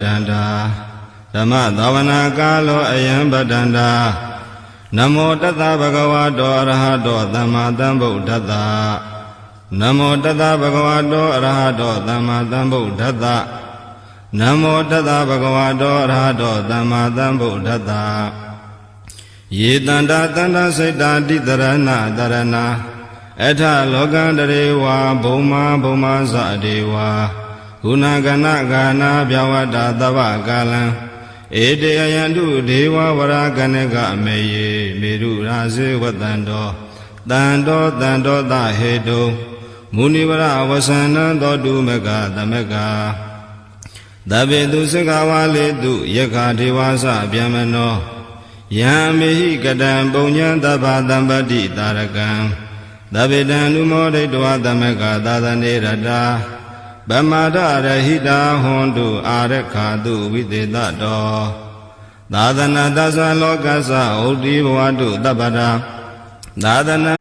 တန္တာဓမ္မသဝနာကာလောအယံပတန္တာနမောတတ္တဗဂဝတောအရဟတောသမ္မာသမ္ဗုဒ္ဓတ္တနမောတတ္တဗဂဝတောအရဟတောသမ္မာသမ္ဗုဒ္ဓတ္တနမောတတ္တဗဂဝတောအရဟတောသမ္မာသမ္ဗုဒ္ဓတ္တယေတန္တာတန္တာစိတ်တာတိတရဏတရဏအထလောကန္တရေဝါဘုံမာဘုံမာသတေဝါ ကုဏကနဂာနာပြဝတ္တာသဗ္ဗကာလံဧတေယံတုဒေဝဝရကနကမေယေမေရုရာဇေဝတံတောတံတောတံတောသဟေတုမုနိဝရဝဆန္နံသောတုမကသမကသဗ္ဗေတုစကဝါလေတုယက္ခဒေဝသဗျမနောယံမေဟိကတံပုံညံသဗ္ဗတံပတ္တိတာရကံသဗ္ဗေတံနုမောဒိတဝသမကသာသနေရတာ ဗမာဒရဟိတာဟွန်တုအာရခာတုဝိသေတတောသာသနာတသလောကသဩတိဘဝတုတပ္ပတာသာသနာ